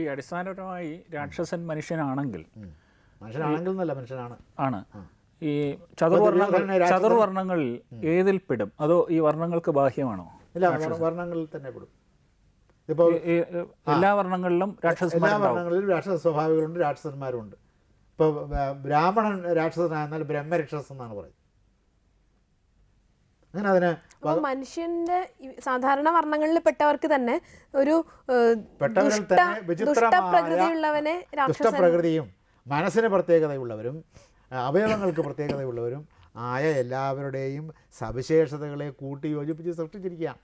ഈ അടിസ്ഥാനപരമായി രാക്ഷസൻ മനുഷ്യനാണെങ്കിൽ. മനുഷ്യനാണെങ്കിൽ മനുഷ്യനാണ്. ആണ്. ഈ ചതുർവർണങ്ങൾ ചതുർവർണങ്ങളിൽ ഏതിൽ പെടും? അതോ ഈ വർണങ്ങൾക്ക് ബാഹ്യമാണോ? ഇല്ല വർണങ്ങളിൽ തന്നെ പെടും. ഇപ്പോൾ എല്ലാ വർണങ്ങളിലും എല്ലാ വർണങ്ങളിലും രാക്ഷസ സ്വഭാവികളുണ്ട് രാക്ഷസന്മാരുണ്ട്. ഇപ്പോൾ ബ്രാഹ്മണൻ രാക്ഷസനായെന്നാൽ ബ്രഹ്മരക്ഷസ് എന്നാണ് പറയുന്നത്. അങ്ങനെ അതിന് മനുഷ്യന്റെ സാധാരണ വർണങ്ങളിൽ പെട്ടവർക്ക് തന്നെ ഒരു പ്രകൃതിയും രാക്ഷസൻ ദുഷ്ടപ്രകൃതിയും മനസ്സിന് പ്രത്യേകതയുള്ളവരും അവയവങ്ങൾക്ക് പ്രത്യേകതയുള്ളവരും ആയ എല്ലാവരുടെയും സവിശേഷതകളെ കൂട്ടി യോജിപ്പിച്ച് സൃഷ്ടിച്ചിരിക്കുകയാണ്.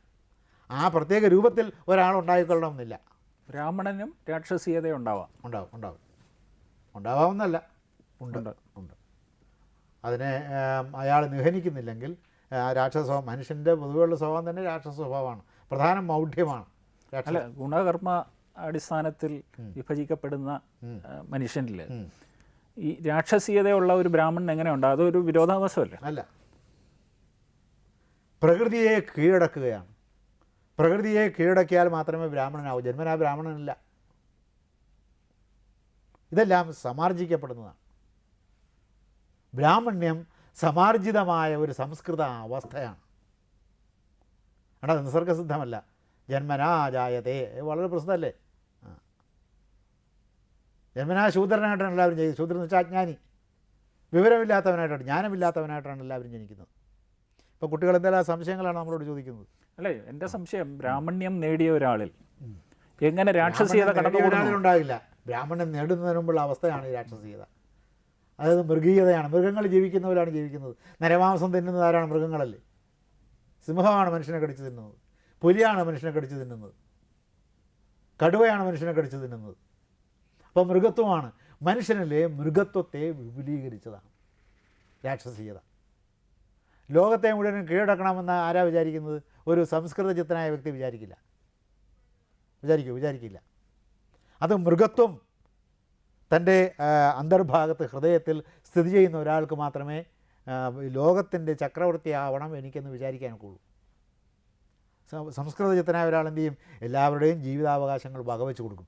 ആ പ്രത്യേക രൂപത്തിൽ ഒരാൾ ഉണ്ടായിക്കൊള്ളണമെന്നില്ല. ബ്രാഹ്മണനും രാക്ഷസീയത ഉണ്ടാവാം. ഉണ്ടാവും ഉണ്ടാവും. ഉണ്ടാവാമെന്നല്ല ഉണ്ട് ഉണ്ട്. അതിനെ അയാൾ നിഹനിക്കുന്നില്ലെങ്കിൽ രാക്ഷസ സ്വഭാവം മനുഷ്യന്റെ പൊതുവെയുള്ള സ്വഭാവം തന്നെ രാക്ഷസ സ്വഭാവമാണ്. പ്രധാന മൗഢ്യമാണ്. അല്ല ഗുണകർമ്മ അടിസ്ഥാനത്തിൽ വിഭജിക്കപ്പെടുന്ന മനുഷ്യനിൽ ഉം. ഈ രാക്ഷസീയതയുള്ള ഒരു ബ്രാഹ്മണൻ എങ്ങനെ ഉണ്ടാകും അതൊരു വിരോധാഭാസമല്ലേ? അല്ല. പ്രകൃതിയെ കീഴടക്കുകയാണ്. പ്രകൃതിയെ കീഴടക്കിയാൽ മാത്രമേ ബ്രാഹ്മണനാവൂ. ജന്മനാ ബ്രാഹ്മണനല്ല. ഇതെല്ലാം സമാർജിക്കപ്പെടുന്നതാണ്. ബ്രാഹ്മണ്യം സമാർജിതമായ ഒരു സംസ്കൃത അവസ്ഥയാണ്. അവിടെ നിസർഗസിദ്ധമല്ല. ജന്മനാ ജായതേ വളരെ പ്രസിദ്ധമല്ലേ? ജന്മനാ ശൂദ്രനായിട്ടാണ് എല്ലാവരും ചെയ്യുന്നത് ശൂദ്രൻ എന്ന് വെച്ചാൽ അജ്ഞാനി. വിവരമില്ലാത്തവനായിട്ടാണ് ജ്ഞാനമില്ലാത്തവനായിട്ടാണ് എല്ലാവരും ജനിക്കുന്നത്. ഇപ്പോൾ കുട്ടികൾ എന്തെല്ലാം സംശയങ്ങളാണ് നമ്മളോട് ചോദിക്കുന്നത്? അല്ലേ എന്റെ സംശയം ബ്രാഹ്മണ്യം നേടിയ ഒരാളിൽ. എങ്ങനെ രാക്ഷസീയത കടന്നു ഉണ്ടാകില്ല ബ്രാഹ്മണ്യം നേടുന്നതിന് മുമ്പുള്ള അവസ്ഥയാണ് ഈ രാക്ഷസീയത. അതായത് മൃഗീയതയാണ്. മൃഗങ്ങൾ ജീവിക്കുന്നവരാണ് ജീവിക്കുന്നത്. നരമാംസം തിന്നുന്നത് ആരാണ്? മൃഗങ്ങളല്ലേ. സിംഹമാണ് മനുഷ്യനെ കടിച്ചു തിന്നുന്നത്. പുലിയാണ് മനുഷ്യനെ കടിച്ചു തിന്നുന്നത്. കടുവയാണ് മനുഷ്യനെ കടിച്ചു തിന്നുന്നത്. അപ്പോൾ മൃഗത്വമാണ്. മനുഷ്യനിലെ മൃഗത്വത്തെ വിപുലീകരിച്ചതാണ്. രാക്ഷസീയത. ലോകത്തെ മുഴുവൻ കീഴടക്കണമെന്ന് ആരാ വിചാരിക്കുന്നത്? ഒരു സംസ്കൃത ചിത്തനായ വ്യക്തി വിചാരിക്കില്ല. വിചാരിക്കൂ വിചാരിക്കില്ല. അത് മൃഗത്വം തന്റെ അന്തർഭാഗത്ത് ഹൃദയത്തിൽ സ്ഥിതി ചെയ്യുന്ന ഒരാൾക്ക് മാത്രമേ ലോകത്തിന്റെ ചക്രവർത്തി ആവണം എനിക്കെന്ന് വിചാരിക്കാനൊക്കുള്ളൂ സ- സംസ്കൃത ചിത്തനായ ഒരാൾ എന്ത് ചെയ്യും? എല്ലാവരുടെയും ജീവിതാവകാശങ്ങൾ വകവെച്ച് കൊടുക്കും.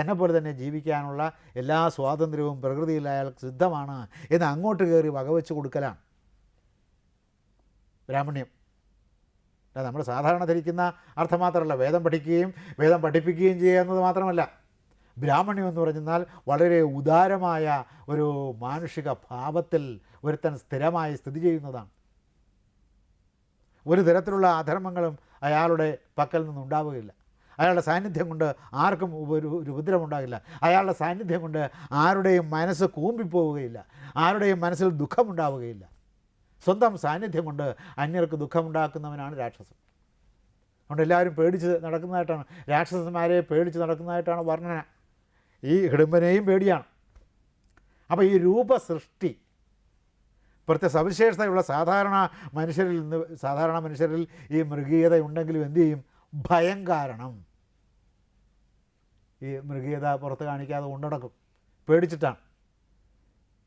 തന്നെ പോലെ തന്നെ ജീവിക്കാനുള്ള എല്ലാ സ്വാതന്ത്ര്യവും പ്രകൃതിയിൽ അയാൾക്ക് സിദ്ധമാണ് എന്ന് അങ്ങോട്ട് കയറി വകവെച്ച് കൊടുക്കലാണ്. ബ്രാഹ്മണ്യം. നമ്മൾ സാധാരണ ധരിക്കുന്ന അർത്ഥം മാത്രമല്ല. വേദം പഠിക്കുകയും വേദം പഠിപ്പിക്കുകയും ചെയ്യുക എന്നത് മാത്രമല്ല. ബ്രാഹ്മണ്യം എന്ന് പറഞ്ഞാൽ വളരെ ഉദാരമായ ഒരു മാനുഷിക ഭാവത്തിൽ ഒരുത്തൻ സ്ഥിരമായി സ്ഥിതി ചെയ്യുന്നതാണ്. ഒരു തരത്തിലുള്ള അധർമ്മങ്ങളും അയാളുടെ പക്കൽ നിന്നുണ്ടാവുകയില്ല. അയാളുടെ സാന്നിധ്യം കൊണ്ട് ആർക്കും ഒരു ഒരു ഉപദ്രവമുണ്ടാകില്ല. അയാളുടെ സാന്നിധ്യം കൊണ്ട് ആരുടെയും മനസ്സ് കൂമ്പിപ്പോവുകയില്ല. ആരുടെയും മനസ്സിൽ ദുഃഖമുണ്ടാവുകയില്ല. സ്വന്തം സാന്നിധ്യം കൊണ്ട് അന്യർക്ക് ദുഃഖമുണ്ടാക്കുന്നവനാണ് രാക്ഷസൻ. അതുകൊണ്ട് എല്ലാവരും പേടിച്ച് നടക്കുന്നതായിട്ടാണ്. രാക്ഷസന്മാരെ പേടിച്ച് നടക്കുന്നതായിട്ടാണ് വർണന. ഈ ഹിടുമ്പനെയും പേടിയാണ്. അപ്പോൾ ഈ രൂപസൃഷ്ടി പ്രത്യേക സവിശേഷതയുള്ള സാധാരണ മനുഷ്യരിൽ നിന്ന് സാധാരണ മനുഷ്യരിൽ ഈ മൃഗീയത ഉണ്ടെങ്കിലും എന്തു ചെയ്യും? ഭയം കാരണം. ഈ മൃഗീയത പുറത്ത് കാണിക്കാതെ കൊണ്ടുനടക്കും പേടിച്ചിട്ടാണ്.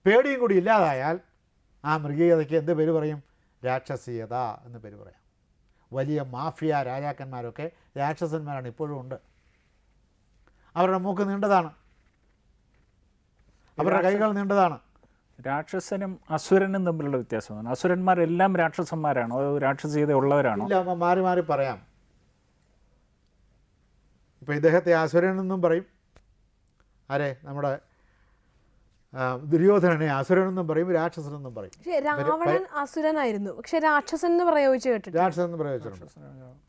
പേടിയും കൂടി ഇല്ലാതായാൽ ആ മൃഗീയതയ്ക്ക് എന്ത് പേര് പറയും? രാക്ഷസീയത എന്ന് പേര് പറയാം. വലിയ മാഫിയ രാജാക്കന്മാരൊക്കെ രാക്ഷസന്മാരാണ് ഇപ്പോഴും ഉണ്ട്. അവരുടെ മൂക്ക് നീണ്ടതാണ്. അവരുടെ കൈകൾ നീണ്ടതാണ്. രാക്ഷസനും അസുരനും തമ്മിലുള്ള വ്യത്യാസമാണ്. അസുരന്മാരെല്ലാം രാക്ഷസന്മാരാണോ. അതോ രാക്ഷസീയത ഉള്ളവരാണോ? ഇല്ല മാറി മാറി പറയാം. ഇപ്പോൾ ഇദ്ദേഹത്തെ അസുരനെന്നും പറയും. ആരെ? നമ്മുടെ ദുര്യോധനനെ അസുരനെന്നും പറയും രാക്ഷസനെന്നും പറയും. പക്ഷെ രാവണൻ അസുരനായിരുന്നു. പക്ഷെ രാക്ഷസൻ എന്ന് പ്രയോഗിച്ച് കേട്ടിട്ടുണ്ട് രാക്ഷസൻ എന്ന് പ്രയോഗിച്ചിട്ടുണ്ട്.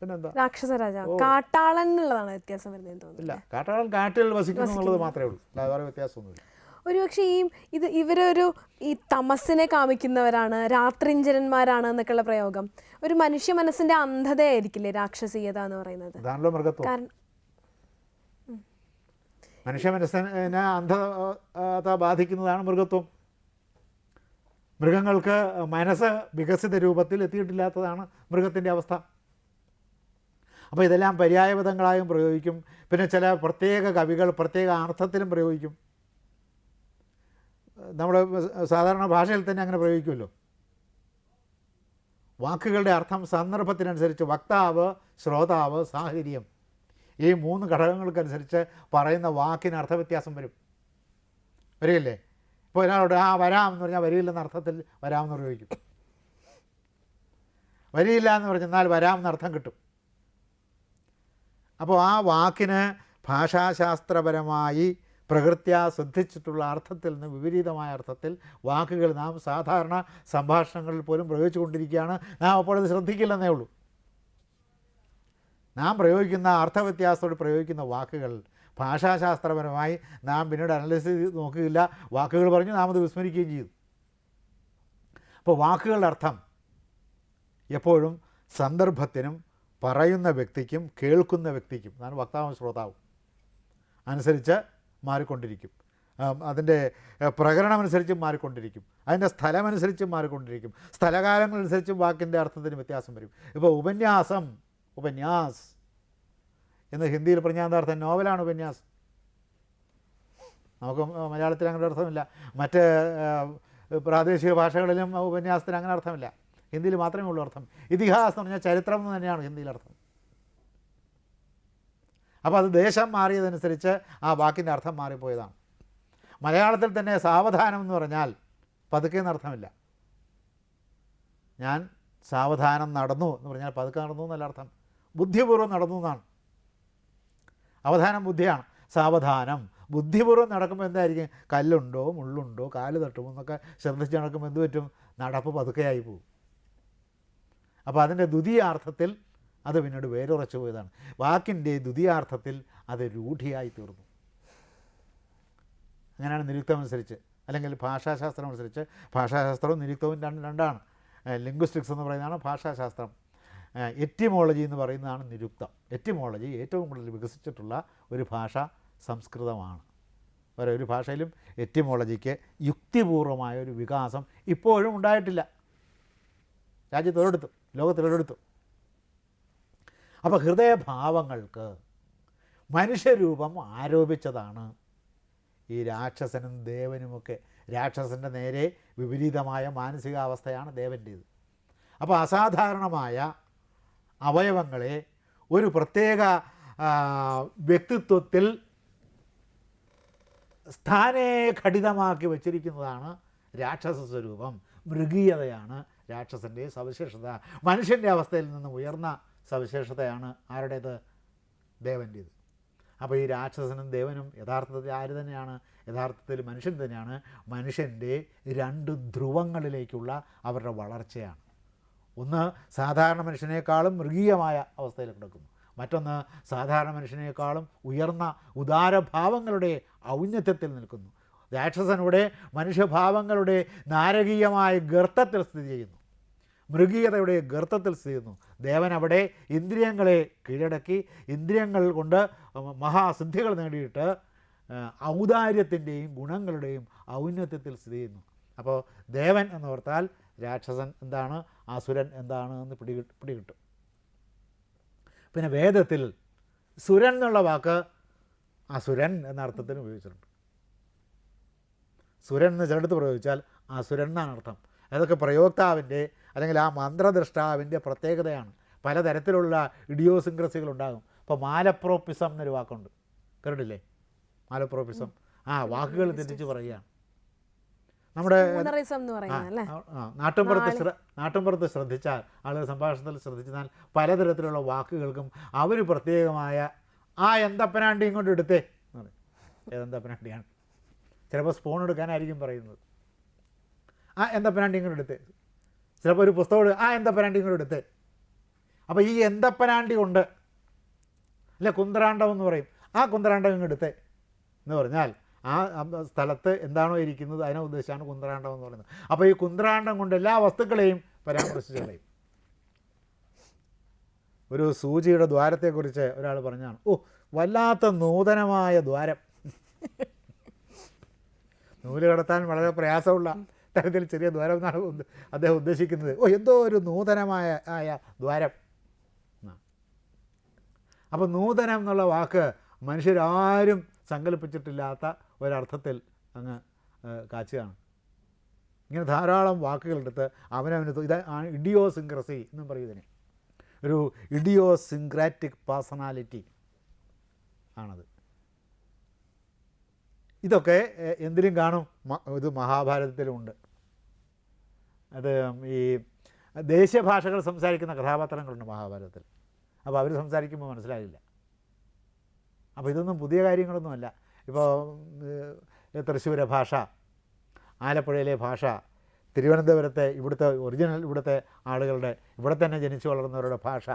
പിന്നെന്താ? രാക്ഷസ രാജാവ്. കാട്ടാളൻ എന്നുള്ളതാണ് വ്യത്യാസം വരുന്നത് തോന്നുന്നു. ഇല്ല കാട്ടാളൻ കാട്ടിൽ വസിക്കുന്നു. എന്നുള്ളത് മാത്രമേ ഉള്ളൂ. അല്ലാതെ വേറെ വ്യത്യാസമൊന്നുമില്ല. ഒരുപക്ഷെ ഈ ഇത് ഇവരൊരു ഈ തമസിനെ കാമിക്കുന്നവരാണ് രാത്രിഞ്ചരന്മാരാണ് എന്നൊക്കെയുള്ള പ്രയോഗം. ഒരു മനുഷ്യ മനസ്സിന്റെ അന്ധതയായിരിക്കില്ലേ രാക്ഷസീയത എന്ന് പറയുന്നത്? കാരണം മനുഷ്യ മനസ്സിനെ അന്ധത ബാധിക്കുന്നതാണ് മൃഗത്വം. മൃഗങ്ങൾക്ക് മനസ്സ് വികസിത രൂപത്തിൽ എത്തിയിട്ടില്ലാത്തതാണ് മൃഗത്തിന്റെ അവസ്ഥ. അപ്പോൾ ഇതെല്ലാം പര്യായപദങ്ങളായും പ്രയോഗിക്കും. പിന്നെ ചില പ്രത്യേക കവികൾ പ്രത്യേക അർത്ഥത്തിലും പ്രയോഗിക്കും. നമ്മുടെ സാധാരണ ഭാഷയിൽ തന്നെ അങ്ങനെ പ്രയോഗിക്കുമല്ലോ. വാക്കുകളുടെ അർത്ഥം സന്ദർഭത്തിനനുസരിച്ച് വക്താവ് ശ്രോതാവ് സാഹചര്യം ഈ മൂന്ന് ഘടകങ്ങൾക്കനുസരിച്ച് പറയുന്ന വാക്കിന് അർത്ഥവ്യത്യാസം വരും. വരികയില്ലേ? ഇപ്പോൾ ഒരാളോട് ആ വരാം എന്ന് പറഞ്ഞാൽ വരിയില്ലെന്ന അർത്ഥത്തിൽ വരാമെന്ന് പ്രയോഗിക്കും. വരിയില്ല എന്ന് പറഞ്ഞാൽ വരാമെന്ന് അർത്ഥം കിട്ടും. അപ്പോൾ ആ വാക്കിന് ഭാഷാശാസ്ത്രപരമായി പ്രകൃത്യാ ശ്രദ്ധിച്ചിട്ടുള്ള അർത്ഥത്തിൽ നിന്ന് വിപരീതമായ അർത്ഥത്തിൽ വാക്കുകൾ നാം സാധാരണ സംഭാഷണങ്ങളിൽ പോലും പ്രയോഗിച്ചുകൊണ്ടിരിക്കുകയാണ്. നാം അപ്പോൾ അത് ശ്രദ്ധിക്കില്ലെന്നേ ഉള്ളൂ. നാം പ്രയോഗിക്കുന്ന അർത്ഥവ്യത്യാസത്തോട് പ്രയോഗിക്കുന്ന വാക്കുകൾ ഭാഷാശാസ്ത്രപരമായി നാം പിന്നീട് അനലൈസ് ചെയ്ത് നോക്കുകയില്ല. വാക്കുകൾ പറഞ്ഞു നാം അത് വിസ്മരിക്കുകയും ചെയ്തു അപ്പോൾ വാക്കുകളുടെ അർത്ഥം എപ്പോഴും സന്ദർഭത്തിനും പറയുന്ന വ്യക്തിക്കും കേൾക്കുന്ന വ്യക്തിക്കും അതാണ് വക്താവും ശ്രോതാവും അനുസരിച്ച് മാറിക്കൊണ്ടിരിക്കും. അതിന്റെ പ്രകരണമനുസരിച്ച് മാറിക്കൊണ്ടിരിക്കും. അതിന്റെ സ്ഥലമനുസരിച്ചും മാറിക്കൊണ്ടിരിക്കും. സ്ഥലകാലങ്ങളനുസരിച്ചും വാക്കിന്റെ അർത്ഥത്തിന് വ്യത്യാസം വരും. ഇപ്പോൾ ഉപന്യാസം ഉപന്യാസ് എന്ന് ഹിന്ദിയിൽ അർത്ഥം? നോവലാണ് ഉപന്യാസ്. നമുക്ക് മലയാളത്തിൽ അങ്ങനെ അർത്ഥമില്ല. മറ്റ് പ്രാദേശിക ഭാഷകളിലും ഉപന്യാസത്തിന് അങ്ങനെ അർത്ഥമില്ല. ഹിന്ദിയിൽ മാത്രമേ ഉള്ളൂ അർത്ഥം. ഇതിഹാസം എന്ന് പറഞ്ഞാൽ ചരിത്രം എന്ന് തന്നെയാണ് ഹിന്ദിയിൽ അർത്ഥം. അപ്പോൾ അത് ദേശം മാറിയതനുസരിച്ച് ആ വാക്കിന്റെ അർത്ഥം മാറിപ്പോയതാണ്. മലയാളത്തിൽ തന്നെ സാവധാനം എന്ന് പറഞ്ഞാൽ പതുക്കെ എന്നർത്ഥമില്ല ഞാൻ സാവധാനം നടന്നു എന്ന് പറഞ്ഞാൽ പതുക്കെ നടന്നു എന്നല്ല അർത്ഥം. ബുദ്ധിപൂർവം നടന്നു എന്നാണ്. അവധാനം ബുദ്ധിയാണ്. സാവധാനം. ബുദ്ധിപൂർവം നടക്കുമ്പോൾ എന്തായിരിക്കും? കല്ലുണ്ടോ മുള്ളുണ്ടോ കാൽ തട്ടുമോ എന്നൊക്കെ ശ്രദ്ധിച്ച് നടക്കുമ്പോൾ എന്ത് പറ്റും? നടപ്പ് പതുക്കെയായി പോകും. അപ്പോൾ അതിന്റെ ദ്വിതീയാർത്ഥത്തിൽ അത് പിന്നീട് വേരുറച്ചു പോയതാണ്. വാക്കിന്റെ ദ്വിതീയാർത്ഥത്തിൽ അത് രൂഢിയായി തീർന്നു. അങ്ങനെയാണ് നിരുക്തമനുസരിച്ച് അല്ലെങ്കിൽ ഭാഷാശാസ്ത്രം അനുസരിച്ച്. ഭാഷാശാസ്ത്രവും നിരുക്തവും രണ്ട് രണ്ടാണ്. ലിംഗ്വിസ്റ്റിക്സ് എന്ന് പറയുന്നതാണ് ഭാഷാശാസ്ത്രം. എറ്റിമോളജി എന്ന് പറയുന്നതാണ് നിരുക്തം. എറ്റിമോളജി ഏറ്റവും കൂടുതൽ വികസിച്ചിട്ടുള്ള ഒരു ഭാഷ സംസ്കൃതമാണ്. വേറെ ഒരു ഭാഷയിലും എറ്റിമോളജിക്ക് യുക്തിപൂർവമായ ഒരു വികാസം ഇപ്പോഴും ഉണ്ടായിട്ടില്ല. രാജ്യത്തൊരിടത്തും ലോകത്തിലൊരിടത്തും അപ്പോൾ ഹൃദയഭാവങ്ങൾക്ക് മനുഷ്യരൂപം ആരോപിച്ചതാണ്. ഈ രാക്ഷസനും ദേവനുമൊക്കെ രാക്ഷസന്റെ നേരെ വിപരീതമായ മാനസികാവസ്ഥയാണ് ദേവന്റേത് അപ്പോൾ അസാധാരണമായ അവയവങ്ങളെ ഒരു പ്രത്യേക വ്യക്തിത്വത്തിൽ സ്ഥാനേ ഘടിതമാക്കി വച്ചിരിക്കുന്നതാണ് രാക്ഷസ സ്വരൂപം. മൃഗീയതയാണ് രാക്ഷസന്റെ സവിശേഷത. മനുഷ്യന്റെ അവസ്ഥയിൽ നിന്ന് ഉയർന്ന സവിശേഷതയാണ് ആരുടേത്? ദേവന്റേത് അപ്പോൾ ഈ രാക്ഷസനും ദേവനും യഥാർത്ഥത്തിൽ ആര് തന്നെയാണ്? യഥാർത്ഥത്തിൽ മനുഷ്യൻ തന്നെയാണ്. മനുഷ്യന്റെ രണ്ട് ധ്രുവങ്ങളിലേക്കുള്ള അവരുടെ വളർച്ചയാണ്. ഒന്ന് സാധാരണ മനുഷ്യനേക്കാളും മൃഗീയമായ അവസ്ഥയിൽ കിടക്കുന്നു. മറ്റൊന്ന് സാധാരണ മനുഷ്യനേക്കാളും ഉയർന്ന ഉദാരഭാവങ്ങളുടെ ഔന്നത്യത്തിൽ നിൽക്കുന്നു. രാക്ഷസനൂടെ മനുഷ്യഭാവങ്ങളുടെ നാരകീയമായ ഗർത്തത്തിൽ സ്ഥിതി ചെയ്യുന്നു. മൃഗീയതയുടെ ഗർത്തത്തിൽ ചെയ്യുന്നു ദേവൻ അവിടെ ഇന്ദ്രിയങ്ങളെ കീഴടക്കി ഇന്ദ്രിയങ്ങൾ കൊണ്ട് മഹാസിദ്ധികൾ നേടിയിട്ട് ഔദാര്യത്തിന്റെയും ഗുണങ്ങളുടെയും ഔന്നത്യത്തിൽ സ്ഥിതി ചെയ്യുന്നു അപ്പോൾ ദേവൻ എന്ന് ഓർത്താൽ രാക്ഷസൻ എന്താണ് അസുരൻ എന്താണ് എന്ന് പിടികിട്ട് പിടികിട്ടും. പിന്നെ വേദത്തിൽ സുരൻ എന്നുള്ള വാക്ക് അസുരൻ എന്ന അർത്ഥത്തിൽ ഉപയോഗിച്ചിട്ടുണ്ട്. സുരൻ എന്ന് ചിലടത്ത് പ്രയോഗിച്ചാൽ അസുരൻ എന്നാണ് അർത്ഥം. അതൊക്കെ പ്രയോക്താവിന്റെ അല്ലെങ്കിൽ ആ മന്ത്രദ്രഷ്ടാവിന്റെ പ്രത്യേകതയാണ്. പലതരത്തിലുള്ള ഇഡിയോസിൻക്രസികൾ ഉണ്ടാകും ഇപ്പോൾ മാലപ്രോപ്പിസം എന്നൊരു വാക്കുണ്ട്. കേട്ടില്ലേ മാലപ്രോപ്പിസം. ആ വാക്കുകൾ തെറ്റിച്ച് പറയുകയാണ്. നമ്മുടെ നാട്ടിൻപുറത്ത് നാട്ടിൻപുറത്ത് ശ്രദ്ധിച്ചാൽ ആളുകൾ സംഭാഷണത്തിൽ ശ്രദ്ധിച്ചാൽ പലതരത്തിലുള്ള വാക്കുകൾക്കും അവർ പ്രത്യേകമായ ആ എന്തപ്പനാണ്ടി ഇങ്ങോട്ട് എടുത്തേ? എന്ന് പറയും. ഏതെന്തപ്പനാണ്ടിയാണ്? ചിലപ്പോൾ സ്പൂൺ എടുക്കാനായിരിക്കും പറയുന്നത്. ആ എന്തപ്പനാണ്ടി ഇങ്ങോട്ട് എടുത്തേ? ചിലപ്പോൾ ഒരു പുസ്തകം ആ എന്തപ്പനാണ്ടി കൂടെ എടുത്ത്. അപ്പോൾ ഈ എന്തപ്പനാണ്ടി കൊണ്ട് അല്ല കുന്ദ്രാണ്ടം എന്ന് പറയും. ആ കുന്ദ്രാണ്ടം ഇങ്ങ് എടുത്ത് എന്ന് പറഞ്ഞാൽ ആ സ്ഥലത്ത് എന്താണോ ഇരിക്കുന്നത് അതിനെ ഉദ്ദേശിച്ചാണ് കുന്ദ്രാണ്ടം എന്ന് പറയുന്നത്. അപ്പോൾ ഈ കുന്ദ്രാണ്ടം കൊണ്ട് എല്ലാ വസ്തുക്കളെയും പരാമർശിച്ച് കളയും. ഒരു സൂചിയുടെ ദ്വാരത്തെക്കുറിച്ച് ഒരാൾ പറഞ്ഞാണ് ഓ വല്ലാത്ത നൂതനമായ ദ്വാരം. നൂൽ കടത്താൻ വളരെ പ്രയാസമുള്ള തരത്തിൽ ചെറിയ ദ്വാരം എന്നാണ് അദ്ദേഹം ഉദ്ദേശിക്കുന്നത്. ഓ എന്തോ ഒരു നൂതനമായ ആയ ദ്വാരം. അപ്പോൾ നൂതനം എന്നുള്ള വാക്ക് മനുഷ്യരാരും സങ്കല്പിച്ചിട്ടില്ലാത്ത ഒരർത്ഥത്തിൽ അങ്ങ് കാച്ചുകയാണ്. ഇങ്ങനെ ധാരാളം വാക്കുകളെടുത്ത് അവനവന് ഇത് ആണ് ഇഡിയോസിൻക്രസി എന്നും പറയും ഇതിനെ. ഒരു ഇഡിയോസിൻക്രാറ്റിക് പേഴ്സണാലിറ്റി ആണത്. ഇതൊക്കെ എന്തിനും കാണും. ഇത് മഹാഭാരതത്തിലുമുണ്ട് അത് ഈ ദേശീയഭാഷകൾ സംസാരിക്കുന്ന കഥാപാത്രങ്ങളുണ്ട് മഹാഭാരതത്തിൽ. അപ്പോൾ അവർ സംസാരിക്കുമ്പോൾ മനസ്സിലാകില്ല അപ്പോൾ ഇതൊന്നും പുതിയ കാര്യങ്ങളൊന്നുമല്ല. ഇപ്പോൾ തൃശ്ശൂരെ ഭാഷ ആലപ്പുഴയിലെ ഭാഷ തിരുവനന്തപുരത്തെ ഇവിടുത്തെ ഒറിജിനൽ ഇവിടുത്തെ ആളുകളുടെ ഇവിടെ തന്നെ ജനിച്ചു വളർന്നവരുടെ ഭാഷ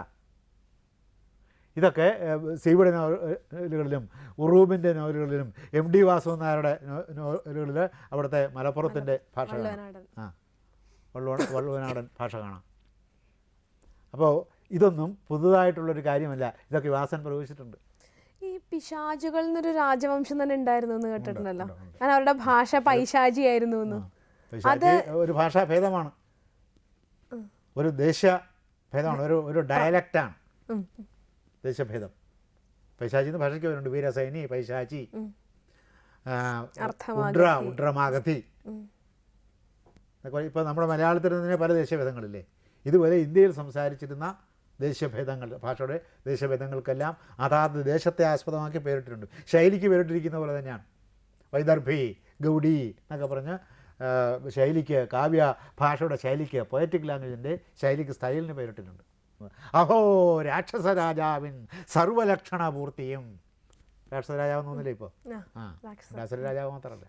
ഇതൊക്കെ സീബിയുടെ നോവലുകളിലും ഉറൂബിന്റെ നോവലുകളിലും എം ഡി വാസു നായരുടെ നോവലുകളിൽ അവിടുത്തെ മലപ്പുറത്തിന്റെ ഭാഷ കാണാം. ആ. വള്ളുവ വള്ളുവനാടൻ ഭാഷ കാണാം. അപ്പോൾ ഇതൊന്നും പുതുതായിട്ടുള്ളൊരു കാര്യമല്ല. ഇതൊക്കെ വാസൻ പ്രവേശിച്ചിട്ടുണ്ട് ഈ പിശാചുകൾ എന്നൊരു രാജവംശം തന്നെ ഉണ്ടായിരുന്നു എന്ന് കേട്ടിട്ടുണ്ടല്ലോ. കാരണം അവരുടെ ഭാഷ പൈശാചിയായിരുന്നു എന്ന്. അത് ഒരു ഭാഷാ ഭേദമാണ്. ഒരു ദേശീയ ഭേദമാണ്. ഒരു ഒരു ഡയലക്റ്റാണ്. ദേശഭേദം. പൈശാചി എന്ന് ഭാഷയ്ക്ക് വരുന്നുണ്ട്. വീരസൈനി പൈശാചി. ഉഡ്ര ഉഡ്രമാഗതി. ഇപ്പോൾ നമ്മുടെ മലയാളത്തിൽ തന്നെ പല ദേശഭേദങ്ങളില്ലേ? ഇതുവരെ ഇന്ത്യയിൽ സംസാരിച്ചിരുന്ന ദേശഭേദങ്ങൾ ഭാഷയുടെ ദേശഭേദങ്ങൾക്കെല്ലാം അതാത് ദേശത്തെ ആസ്പദമാക്കി പേരിട്ടിട്ടുണ്ട്. ശൈലിക്ക് പേരിട്ടിരിക്കുന്ന പോലെ തന്നെയാണ്. വൈദർഭി ഗൗഡി എന്നൊക്കെ പറഞ്ഞ് ശൈലിക്ക് കാവ്യ ഭാഷയുടെ ശൈലിക്ക് പൊയറ്റിക് ലാംഗ്വേജിന്റെ ശൈലിക്ക് സ്റ്റൈലിന് പേരിട്ടിട്ടുണ്ട്. അഹോ രാക്ഷസ രാജാവിൻ സർവലക്ഷണ പൂർത്തിയും രാക്ഷസ രാജാവ് തോന്നില്ല ഇപ്പോൾ ആ. രാക്ഷസ രാജാവ് മാത്രമല്ല?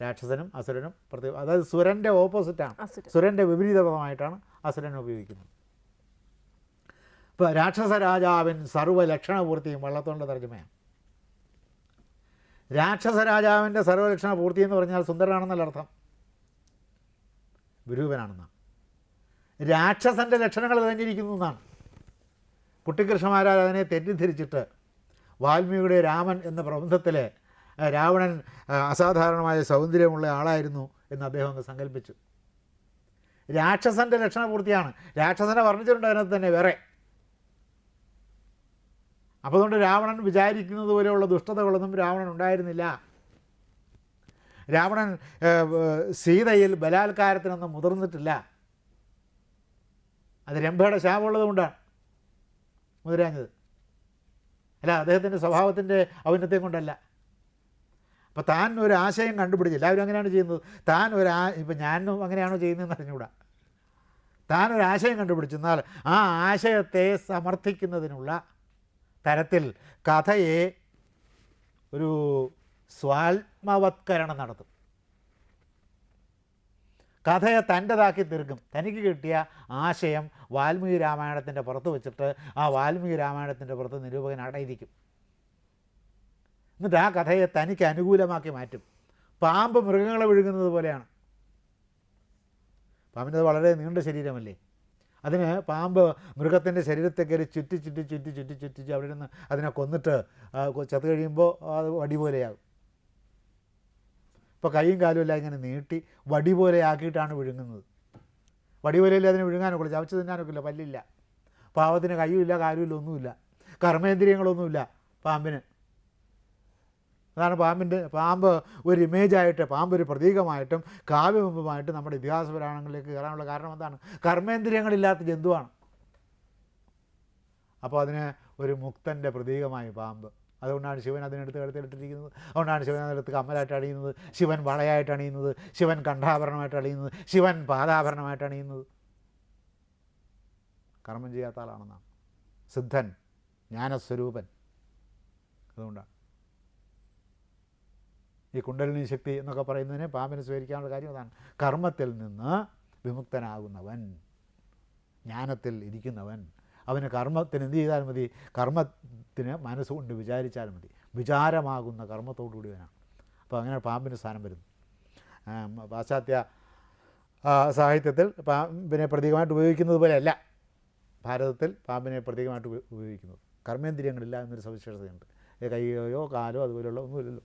രാക്ഷസനും അസുരനും പ്രതി അതായത് സുരന്റെ ഓപ്പോസിറ്റാണ്. സുരന്റെ വിപരീതപദമായിട്ടാണ് അസുരനെ ഉപയോഗിക്കുന്നത്. ഇപ്പോൾ രാക്ഷസ രാജാവിൻ സർവലക്ഷണപൂർത്തിയും വള്ളത്തോണ്ട തർജമയാണ്. രാക്ഷസ രാജാവിന്റെ സർവലക്ഷണ പൂർത്തി എന്ന് പറഞ്ഞാൽ സുന്ദരനാണെന്നല്ല അർത്ഥം. വിരൂപനാണെന്നാണ്. രാക്ഷസന്റെ ലക്ഷണങ്ങൾ തെരഞ്ഞിരിക്കുന്നു എന്നാണ്. കുട്ടികൃഷ്ണമാരാജ് അതിനെ തെറ്റിദ്ധരിച്ചിട്ട് വാൽമീകിയുടെ രാമൻ എന്ന പ്രബന്ധത്തിൽ രാവണൻ അസാധാരണമായ സൗന്ദര്യമുള്ള ആളായിരുന്നു എന്ന് അദ്ദേഹം അങ്ങ് സങ്കല്പിച്ചു രാക്ഷസന്റെ ലക്ഷണപൂർത്തിയാണ് രാക്ഷസനെ വർണിച്ചിട്ടുണ്ട് അതിനകത്ത് തന്നെ വേറെ. അപ്പോൾ അതുകൊണ്ട് രാവണൻ വിചാരിക്കുന്നത് പോലെയുള്ള ദുഷ്ടതകളൊന്നും രാവണൻ ഉണ്ടായിരുന്നില്ല. രാവണൻ സീതയിൽ ബലാത്കാരത്തിനൊന്നും മുതിർന്നിട്ടില്ല. അത് രംഭയുടെ ശാപമുള്ളത് കൊണ്ടാണ് മുതിരാഞ്ഞത് അല്ല അദ്ദേഹത്തിന്റെ സ്വഭാവത്തിന്റെ ഔന്നത്യം കൊണ്ടല്ല. അപ്പോൾ താൻ ഒരു ആശയം കണ്ടുപിടിച്ച് എല്ലാവരും അങ്ങനെയാണ് ചെയ്യുന്നത്. താൻ ഒരു ആ ഇപ്പം ഞാനും അങ്ങനെയാണോ ചെയ്യുന്നതെന്ന് അറിഞ്ഞുകൂടാ. താൻ ഒരു ആശയം കണ്ടുപിടിച്ചെന്നാൽ ആ ആശയത്തെ സമർത്ഥിക്കുന്നതിനുള്ള തരത്തിൽ കഥയെ ഒരു സ്വാത്മവത്കരണം നടത്തും. കഥയെ തന്റെതാക്കി തീർക്കും. തനിക്ക് കിട്ടിയ ആശയം വാൽമീകി രാമായണത്തിന്റെ പുറത്ത് വെച്ചിട്ട് ആ വാൽമീകി രാമായണത്തിന്റെ പുറത്ത് നിരൂപകൻ അടയിരിക്കും. എന്നിട്ട് ആ കഥയെ തനിക്ക് അനുകൂലമാക്കി മാറ്റും. പാമ്പ് മൃഗങ്ങളെ വിഴുങ്ങുന്നത് പോലെയാണ്. പാമ്പിന്റെ വളരെ നീണ്ട ശരീരമല്ലേ? അതിന് പാമ്പ് മൃഗത്തിന്റെ ശരീരത്തെ കയറി ചുറ്റി ചുറ്റി ചുറ്റി ചുറ്റി ചുറ്റി അവിടെ നിന്ന് അതിനെ കൊന്നിട്ട് ചത്തു കഴിയുമ്പോൾ അത് വടി പോലെയാകും. ഇപ്പോൾ കൈയും കാലും എല്ലാം ഇങ്ങനെ നീട്ടി വടി പോലെ ആക്കിയിട്ടാണ് വിഴുങ്ങുന്നത്. വടി പോലെയല്ലേ അതിനെ വിഴുങ്ങാനൊക്കെ ചവച്ച് തിന്നാനൊക്കില്ല പല്ലില്ല. പാവത്തിന് കൈയുമില്ല കാലുമില്ല ഒന്നുമില്ല. കർമ്മേന്ദ്രിയങ്ങളൊന്നുമില്ല പാമ്പിന്. അതാണ് പാമ്പിന്റെ പാമ്പ് ഒരു ഇമേജ് ആയിട്ട് പാമ്പ് ഒരു പ്രതീകമായിട്ടും കാവ്യബിംബമായിട്ടും നമ്മുടെ ഇതിഹാസ പുരാണങ്ങളിലേക്ക് കയറാനുള്ള കാരണം എന്താണ്? കർമ്മേന്ദ്രിയങ്ങളില്ലാത്ത ജന്തുവാണ്. അപ്പോൾ അതിന് ഒരു മുക്തന്റെ പ്രതീകമായി പാമ്പ്. അതുകൊണ്ടാണ് ശിവൻ അതിനെടുത്ത് കഴുത്തിലിട്ടിരിക്കുന്നത് അതുകൊണ്ടാണ് ശിവൻ അതിനടുത്ത് കമ്മലായിട്ട് അണിയുന്നത്. ശിവൻ വളയായിട്ട് അണിയുന്നത്. ശിവൻ കണ്ഠാഭരണമായിട്ട് അണിയുന്നത്. ശിവൻ പാദാഭരണമായിട്ട് അണിയുന്നത്. കർമ്മം ചെയ്യാത്ത ആളാണെന്നാണ്. സിദ്ധൻ ജ്ഞാനസ്വരൂപൻ. അതുകൊണ്ടാണ്. ഈ കുണ്ടലിനി ശക്തി എന്നൊക്കെ പറയുന്നതിനെ പാമ്പിനെ സ്വീകരിക്കാനുള്ള കാര്യം അതാണ്. കർമ്മത്തിൽ നിന്ന് വിമുക്തനാകുന്നവൻ ജ്ഞാനത്തിൽ ഇരിക്കുന്നവൻ അവന് കർമ്മത്തിന് എന്ത് ചെയ്താൽ മതി. കർമ്മത്തിന് മനസ്സുകൊണ്ട് വിചാരിച്ചാൽ മതി. വിചാരമാകുന്ന കർമ്മത്തോടുകൂടിയവനാണ് അപ്പോൾ അങ്ങനെ പാമ്പിന് സ്ഥാനം വരുന്നു. പാശ്ചാത്യ സാഹിത്യത്തിൽ പാമ്പിനെ പ്രതീകമായിട്ട് ഉപയോഗിക്കുന്നത് പോലെയല്ല. ഭാരതത്തിൽ പാമ്പിനെ പ്രതീകമായിട്ട് ഉപ- ഉപയോഗിക്കുന്നത്. കർമ്മേന്ദ്രിയങ്ങളില്ല എന്നൊരു സവിശേഷതയുണ്ട്. കൈയോ കാലോ അതുപോലെയുള്ള ഒന്നുമില്ലല്ലോ.